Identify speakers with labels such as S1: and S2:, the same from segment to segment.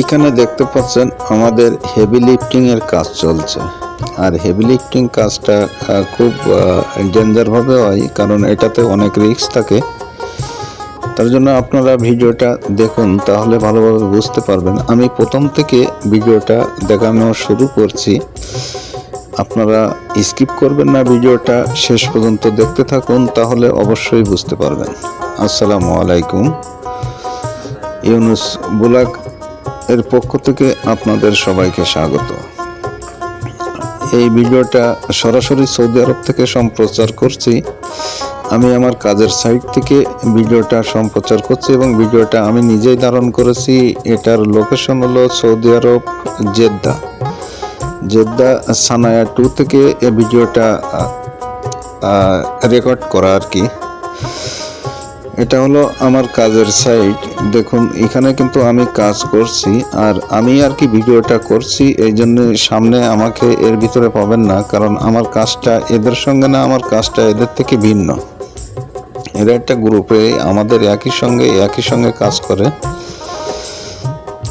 S1: এখানে দেখতে পাচ্ছেন আমাদের হেভি লিফটিং এর কাজ চলছে। আর হেভি লিফটিং কাজটা খুব ডেঞ্জার ভাবে হয়, কারণ এটাতে অনেক রিস্ক থাকে। তার জন্য আপনারা ভিডিওটা দেখুন, তাহলে ভালোভাবে বুঝতে পারবেন। আমি প্রথম থেকে ভিডিওটা দেখানো শুরু করছি। আপনারা স্কিপ করবেন না ভিডিওটা, শেষ পর্যন্ত দেখতে থাকুন, তাহলে অবশ্যই বুঝতে পারবেন। আসসালামু আলাইকুম। ইউনুস বুলাক এর পক্ষ থেকে আপনাদের সবাইকে স্বাগত। এই ভিডিওটা সরাসরি সৌদি আরব থেকে সম্প্রচার করছি। আমি আমার কাজের সাইট থেকে ভিডিওটা সম্প্রচার করছি এবং ভিডিওটা আমি নিজেই ধারণ করেছি। এটার লোকেশন হলো Saudi Arab, Jeddah. Jeddah Sanaya two থেকে এই ভিডিওটা রেকর্ড করা আর কি। এটা হলো আমার কাজের সাইট দেখুন, এখানে কিন্তু আমি কাজ করছি, আর আমি আর কি ভিডিওটা করছি, এই জন্য সামনে আমাকে এর ভিতরে পাবেন না, কারণ আমার কাজটা এদের সঙ্গে না, আমার কাজটা এদের থেকে ভিন্ন। এরা একটা গ্রুপে আমাদের একই সঙ্গে একই সঙ্গে কাজ করে।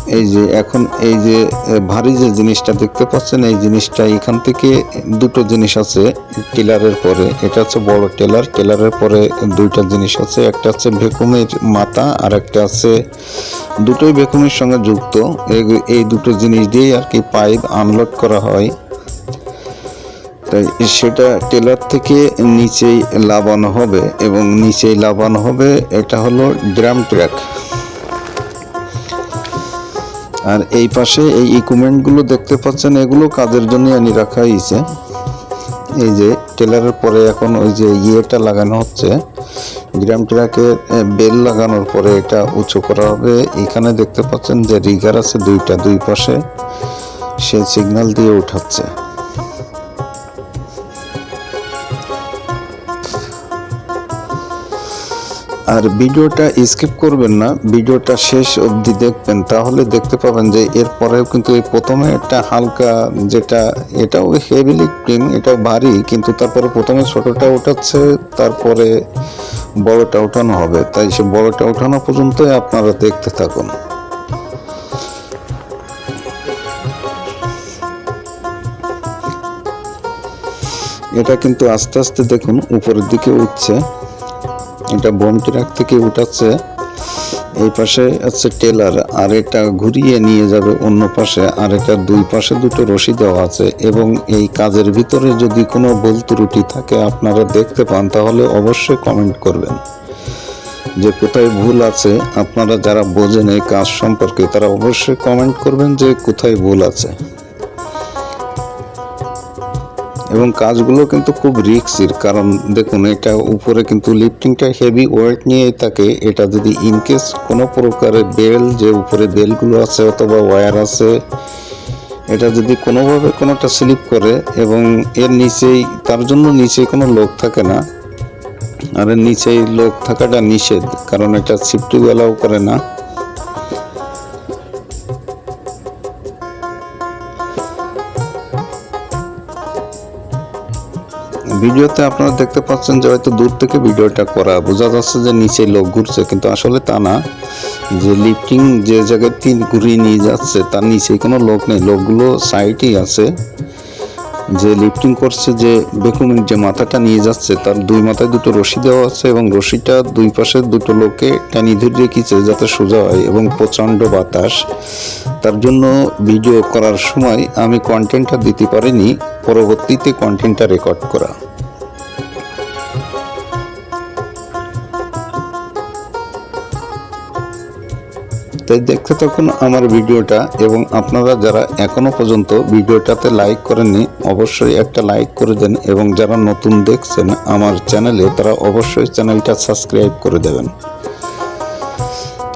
S1: এই যে এখন এই যে ভারী যে জিনিসটা দেখতে পাচ্ছেন, এই জিনিসটা এখান থেকে দুটো জিনিস আছে টেলারের পরে। এটা হচ্ছে বড় টেলার। টেলারের পরে দুইটা জিনিস আছে। একটা হচ্ছে ভেকুমের মাথা আর একটা আছে দুটোই ভেকুমের সঙ্গে যুক্ত। এই- দুটো জিনিস দিয়েই আর কি পাইপ আনলোড করা হয়। তাই সেটা টেলার থেকে নিচেই লাভানো হবে এবং নিচেই লাগানো হবে। এটা হলো ড্রাম ট্র্যাক। আর এই পাশে এই ইকুইপমেন্টগুলো দেখতে পাচ্ছেন, এগুলো কাজের জন্য আনি রাখা হয়েছে। এই যে টেলারের পরে এখন ওই যে ইয়েটা লাগানো হচ্ছে, গ্রাম ট্রাকে বেল লাগানোর পরে এটা উঁচু করা হবে। এখানে দেখতে পাচ্ছেন যে রিগার আছে দুইটা, দুই পাশে। সে সিগন্যাল দিয়ে উঠাচ্ছে। আর ভিডিওটা স্কিপ করবেন না, ভিডিওটা শেষ অবধি দেখবেন, তাহলে দেখতে পাবেন যে এরপরেও কিন্তু এই প্রথমে একটা হালকা যেটা, এটাও হেভিলি লিফটিং এটাও ভারী, কিন্তু তারপরে প্রথমে ছোটোটা উঠাচ্ছে, তারপরে বড়টা উঠানো হবে। তাই সে বড়টা উঠানো পর্যন্তই আপনারা দেখতে থাকুন। এটা কিন্তু আস্তে আস্তে দেখুন, উপরের দিকে উঠছে। এটা বোম ট্রাক থেকে উঠাচ্ছে। এই পাশে আছে টেলার, আর এটা ঘুরিয়ে নিয়ে যাবে অন্য পাশে, আর এটা দুই পাশে দুটো রশি দেওয়া আছে। এবং এই কাজের ভিতরে যদি কোনো ভুল ত্রুটি থাকে আপনারা দেখতে পান, তাহলে অবশ্যই কমেন্ট করবেন। যে কোথায় ভুল আছে, আপনারা যারা বোঝেন এই কাজ সম্পর্কে, তারা অবশ্যই কমেন্ট করবেন যে কোথায় ভুল আছে। এবং কাজগুলো কিন্তু খুব রিক্সির, কারণ দেখুন এটা উপরে কিন্তু লিফটিংটা হেভি ওয়েট নিয়েই থাকে। এটা যদি ইনকেস কোনো প্রকারের বেল যে উপরে বেলগুলো আছে অথবা ওয়্যার আছে, এটা যদি কোনোভাবে কোনোটা স্লিপ করে এবং এর নিচেই, তার জন্য নিচে কোনো লোক থাকে না। আর এর নিচেই লোক থাকাটা নিষেধ, কারণ এটা সিফটি অ্যালাউ করে না। ভিডিওতে আপনারা দেখতে পাচ্ছেন যে হয়তো দূর থেকে ভিডিওটা করা। বোঝা যাচ্ছে যে নিচে লোক ঘুরছে, কিন্তু আসলে তা না। যে লিফটিং যে জায়গায় তিন ঘুরিয়ে নিয়ে যাচ্ছে, তার নিচে কোনো লোক নেই। লোকগুলো সাইডেই আছে। যে লিফটিং করছে, যে বেকুমের যে মাথাটা নিয়ে যাচ্ছে, তার দুই মাথায় দুটো রশি দেওয়া আছে এবং রশিটা দুই পাশে দুটো লোকে টানি ধরে রেখেছে যাতে সোজা হয় এবং প্রচণ্ড বাতাস। তার জন্য ভিডিও করার সময় আমি কন্টেন্টটা দিতে পারিনি, পরবর্তীতে কন্টেন্টটা রেকর্ড করা। তাই দেখতে থাকুন আমার ভিডিওটা এবং আপনারা যারা এখনও পর্যন্ত ভিডিওটাতে লাইক করেননি, অবশ্যই একটা লাইক করে দেন এবং যারা নতুন দেখছেন আমার চ্যানেলে তারা অবশ্যই চ্যানেলটা সাবস্ক্রাইব করে দেবেন।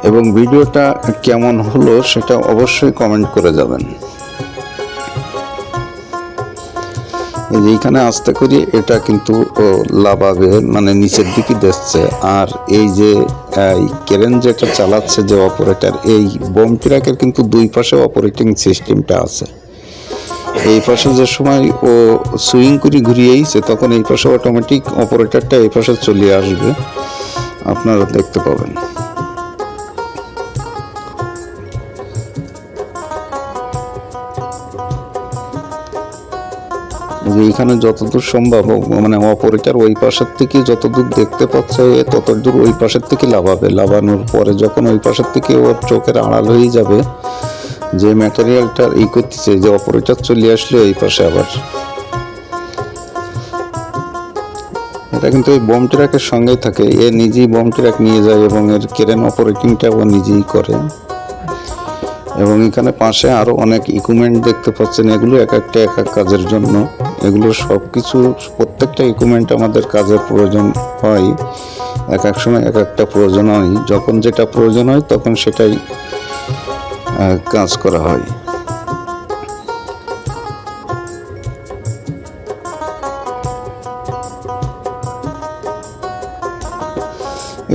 S1: এবং ভিডিওটা কেমন হলো সেটা অবশ্যই কমেন্ট করে যাবেন। এইখানে আস্তে করে, এটা কিন্তু লাভাবে মানে নিচের দিকে দেখছে। আর এই যে কেরেন যেটা চালাচ্ছে যে অপারেটর এই বোম ট্রাকের কিন্তু দুই পাশে অপারেটিং সিস্টেমটা আছে। এই পাশে যে সময় ও সুইং করে ঘুরিয়েছে তখন এই পাশে অটোমেটিক অপারেটরটা এই পাশে চলে আসবে। আপনারা দেখতে পাবেন। এখানে যতদূর সম্ভব মানে অপারেটর ওই পাশের থেকে যতদূর দেখতে পাচ্ছে ততদূর ওই পাশের থেকে লাভাবে। লাভানোর পরে যখন ওই পাশের থেকে ওর চোখের আড়াল হয়ে যাবে, যে ম্যাটেরিয়ালটা ই করতেছে, যে অপারেটর চলে আসলে এই পাশে আবার। এটা কিন্তু এই বম ট্রাকের সঙ্গেই থাকে। এ নিজেই বম ট্রাক নিয়ে যায় এবং এর ক্রেন অপারেটিংটা ও নিজেই করে। এবং এখানে পাশে আরও অনেক ইকুইপমেন্ট দেখতে পাচ্ছেন, এগুলো এক একটা এক এক কাজের জন্য। এগুলো সব কিছু, প্রত্যেকটা ইকুইপমেন্ট আমাদের কাজের প্রয়োজন হয়। এক এক সময় এক একটা প্রয়োজন হয়। যখন যেটা প্রয়োজন হয়, তখন সেটাই কাজ করা হয়।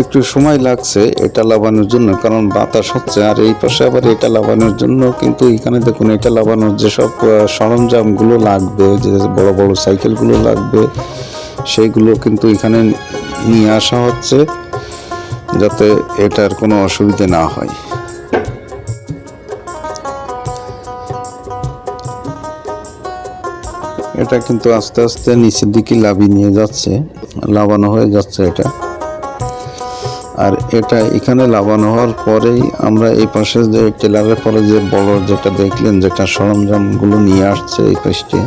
S1: একটু সময় লাগছে এটা লাগানোর জন্য, কারণ বাতাস হচ্ছে। আর এই পাশে আবার এটা লাগানোর জন্য কিন্তু এখানে দেখুন, এটা লাগানোর যেসব সরঞ্জামগুলো লাগবে, যে বড় বড় সাইকেলগুলো লাগবে সেইগুলো কিন্তু এখানে নিয়ে আসা হচ্ছে, যাতে এটার কোনো অসুবিধে না হয়। এটা কিন্তু আস্তে আস্তে নিচের দিকে লাভি নিয়ে যাচ্ছে, লাভানো হয়ে যাচ্ছে এটা। আর এটা এখানে লাগানো হওয়ার পরেই আমরা এই পাশে যে টেলারের পরে যে বড় যেটা দেখলেন, যেটা সরঞ্জামগুলো নিয়ে আসছে এই পাশটি,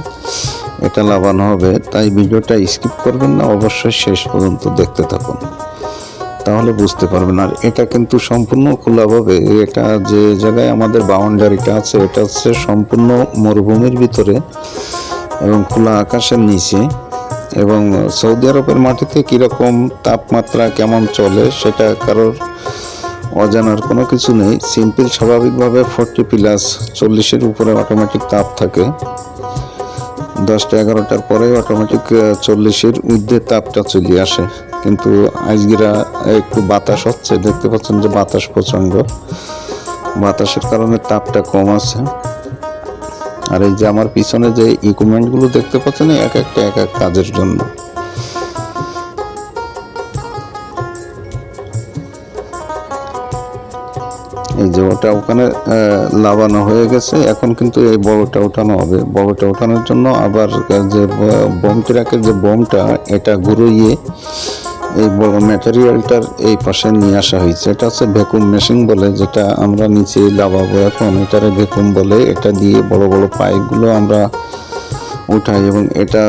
S1: এটা লাগানো হবে। তাই ভিডিওটা স্কিপ করবেন না, অবশ্যই শেষ পর্যন্ত দেখতে থাকুন। তাহলে বুঝতে পারবেন। আর এটা কিন্তু সম্পূর্ণ খোলাভাবে এটা যে জায়গায় আমাদের বাউন্ডারিটা আছে, এটা হচ্ছে সম্পূর্ণ মরুভূমির ভিতরে এবং খোলা আকাশের নিচে। এবং সৌদি আরবের মাটিতে কীরকম তাপমাত্রা কেমন চলে সেটা কারোর অজানার কোনো কিছু নেই। সিম্পল স্বাভাবিকভাবে ফোরটি প্লাস চল্লিশের উপরে অটোমেটিক তাপ থাকে। দশটা এগারোটার পরে অটোমেটিক চল্লিশের ঊর্ধ্বে তাপটা চলে আসে। কিন্তু আজগিরা একটু বাতাস হচ্ছে, দেখতে পাচ্ছেন যে বাতাস প্রচণ্ড। বাতাসের কারণে তাপটা কম আছে। আর এই যে আমার পিছনে যে ইকুইপমেন্টগুলো দেখতে পাচ্ছেন এক একটা, এক এক কাজের জন্য। এই যে ওটা ওখানে লাগানো হয়ে গেছে। এখন কিন্তু এই বড়টা ওঠানো হবে। বড়টা ওঠানোর জন্য আবার যে বোম ট্রাকের যে বোমটা, এটা ঘুরোইয়ে এই বড় ম্যাটেরিয়ালটার এই পাশে নিয়ে আসা হয়েছে। এটা হচ্ছে ভ্যাকুম মেশিন বলে, যেটা আমরা নিচে লাগাবো এখন। এটারে ভ্যাকুম বলে, এটা দিয়ে বড় বড় পাইপগুলো আমরা উঠাই এবং এটা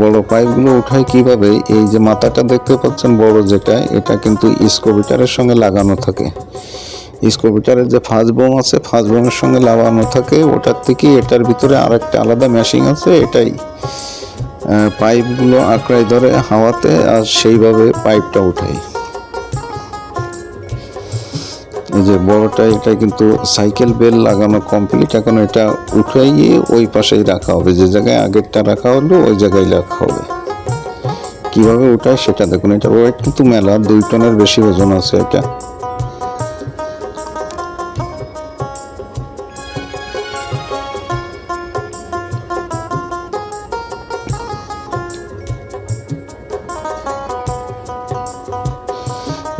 S1: বড় পাইপগুলো উঠাই কীভাবে? এই যে মাথাটা দেখতে পাচ্ছেন বড় যেটা, এটা কিন্তু স্কোবিটারের সঙ্গে লাগানো থাকে। স্কোবিটারের যে ফাস্ট বোম আছে ফাস্ট বোমের সঙ্গে লাগানো থাকে। ওটার থেকে এটার ভিতরে আরেকটা আলাদা মেশিন আছে, এটাই পাইপগুলো আঁকড়াই ধরে হাওয়াতে আর সেইভাবে পাইপটা উঠাই। এই যে বড়টা, এটা কিন্তু সাইকেল বেল লাগানো কমপ্লিট। এখন এটা উঠাইয়ে ওই পাশেই রাখা হবে। যে জায়গায় আগেরটা রাখা হলো, ওই জায়গায় রাখা হবে। কীভাবে উঠায় সেটা দেখুন। এটা ওয়েট কিন্তু মেলা, দুই টনের বেশি ওজন আছে এটা।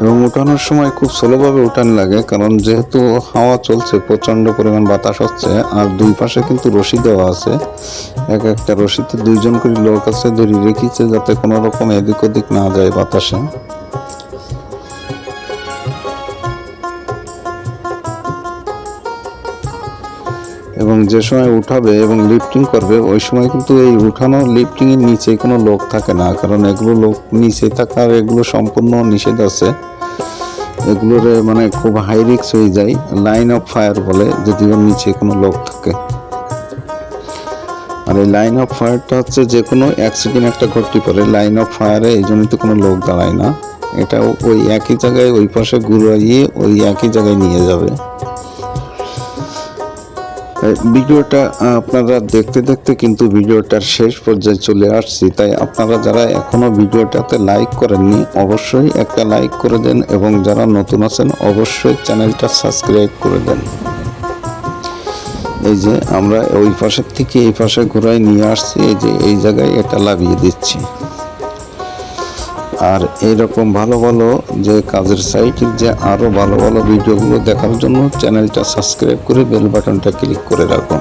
S1: এবং উঠানোর সময় খুব স্লোভাবে উঠান লাগে, কারণ যেহেতু হাওয়া চলছে, প্রচণ্ড পরিমাণ বাতাস হচ্ছে, আর দুই পাশে কিন্তু রশি দেওয়া আছে। এক একটা রশিতে দুইজন করে লোক আছে ধরে রেখেছে যাতে কোনো রকম এদিক ওদিক না যায় বাতাসে। যে সময় উঠাবে এবং লিফটিং করবে, ওই সময় কিন্তু এই উঠানো লিফটিংয়ের নিচে কোনো লোক থাকে না। কারণ এগুলো লোক নিচে থাকার এগুলো সম্পূর্ণ নিষেধ আছে। এগুলোর মানে খুব হাই রিক্স হয়ে যায়। লাইন অফ ফায়ার বলে যদি ওর নিচে কোনো লোক থাকে। আর এই লাইন অফ ফায়ারটা হচ্ছে যে কোনো অ্যাক্সিডেন্ট একটা ঘটতে পারে। লাইন অফ ফায়ারে এই জন্য তো কোনো লোক দাঁড়ায় না। এটা ওই একই জায়গায় ওই পাশে ঘুরাইয়ে ওই একই জায়গায় নিয়ে যাবে। ভিডিওটা আপনারা দেখতে দেখতে কিন্তু ভিডিওটার শেষ পর্যায়ে চলে আসছি। তাই আপনারা যারা এখনও ভিডিওটাতে লাইক করেননি, অবশ্যই একটা লাইক করে দেন এবং যারা নতুন আছেন, অবশ্যই চ্যানেলটা সাবস্ক্রাইব করে দেন। এই যে আমরা ওই পাশের থেকে এই পাশে ঘুরাই নিয়ে আসছি, এই যে এই জায়গায় এটা লাগিয়ে দিচ্ছি। আর এরকম ভালো ভালো যে কাজের সাইটের যে আরও ভালো ভালো ভিডিওগুলো দেখার জন্য চ্যানেলটা সাবস্ক্রাইব করে বেল বাটনটা ক্লিক করে রাখুন।